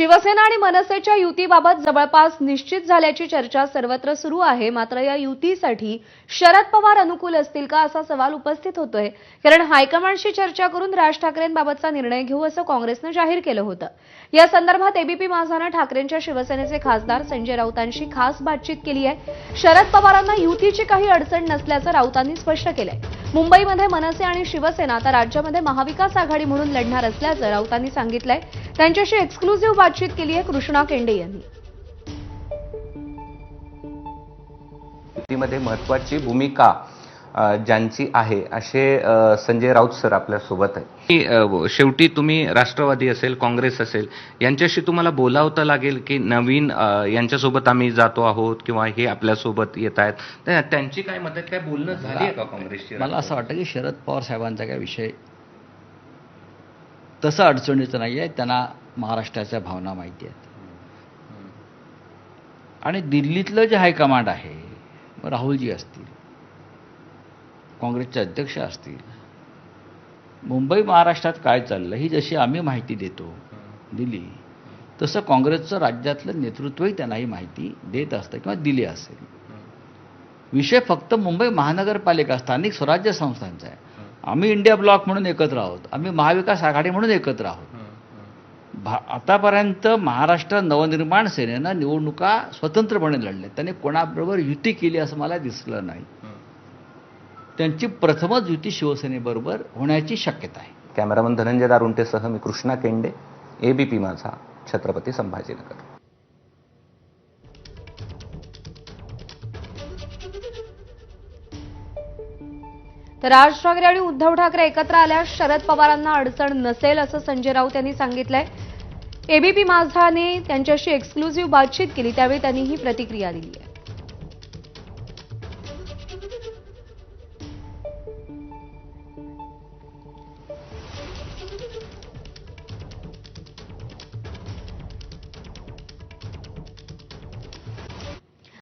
शिवसेना आणि मनसेच्या युतीबाबत जवळपास निश्चित झाल्याची चर्चा सर्वत्र सुरू आहे. मात्र या युतीसाठी शरद पवार अनुकूल असतील का असा सवाल उपस्थित होतोय. कारण हायकमांडशी चर्चा करून राज ठाकरेंबाबतचा निर्णय घेऊ असं काँग्रेसनं जाहीर केलं होतं. या संदर्भात एबीपी माझानं ठाकरेंच्या शिवसेनेचे खासदार संजय राऊतांशी खास बातचीत केली आहे. शरद पवारांना युतीची काही अडचण नसल्याचं राऊतांनी स्पष्ट केलंय. मुंबईमध्ये मनसे आणि शिवसेना आता राज्यामध्ये महाविकास आघाडी म्हणून लढणार असल्याचं राऊतांनी सांगितलंय. त्यांच्याशी एक्सक्लुझिव्ह बातचीत केली आहे कृष्णा केंडे यांनी. युतीमध्ये महत्वाची भूमिका ज्यांची आहे असे संजय राऊत सर आपल्यासोबत आहे शेवटी तुम्ही राष्ट्रवादी असेल काँग्रेस असेल यांच्याशी तुम्हाला बोलावतं लागेल की नवीन यांच्यासोबत आम्ही जातो आहोत किंवा हे आपल्यासोबत येत आहेत. त्यांची काय मदत काय बोलणं झाली आहे का काँग्रेसची? मला असं वाटतं की शरद पवार साहेबांचा काय विषय तसं अडचणीचं नाही आहे त्यांना महाराष्ट्राच्या भावना माहिती आहेत. आणि दिल्लीतलं जे हायकमांड आहे मग राहुलजी असतील काँग्रेसचे अध्यक्ष असतील मुंबई महाराष्ट्रात काय चाललं ही जशी आम्ही माहिती देतो दिली तसं काँग्रेसचं राज्यातलं नेतृत्वही त्यांनाही माहिती देत असतं किंवा दिली असेल. विषय फक्त मुंबई महानगरपालिका स्थानिक स्वराज्य संस्थांचा आहे. आम्ही इंडिया ब्लॉक म्हणून एकत्र आहोत. आम्ही महाविकास आघाडी म्हणून एकत्र आहोत. भा आतापर्यंत महाराष्ट्र नवनिर्माण सेनेनं निवडणुका स्वतंत्रपणे लढल्या. त्यांनी कोणाबरोबर युती केली असं मला दिसलं नाही. त्यांची प्रथमच युती शिवसेनेबरोबर होण्याची शक्यता आहे. कॅमेरामन धनंजय दारुंटेसह मी कृष्णा केंडे एबीपी माझा छत्रपती संभाजीनगर. तर राज ठाकरे आणि उद्धव ठाकरे एकत्र आल्यास शरद पवारांना अडचण नसेल असं संजय राऊत यांनी सांगितलंय. एबीपी माझाने त्यांच्याशी एक्सक्लुझिव्ह बातचीत केली त्यावेळी त्यांनी ही प्रतिक्रिया दिली आहे.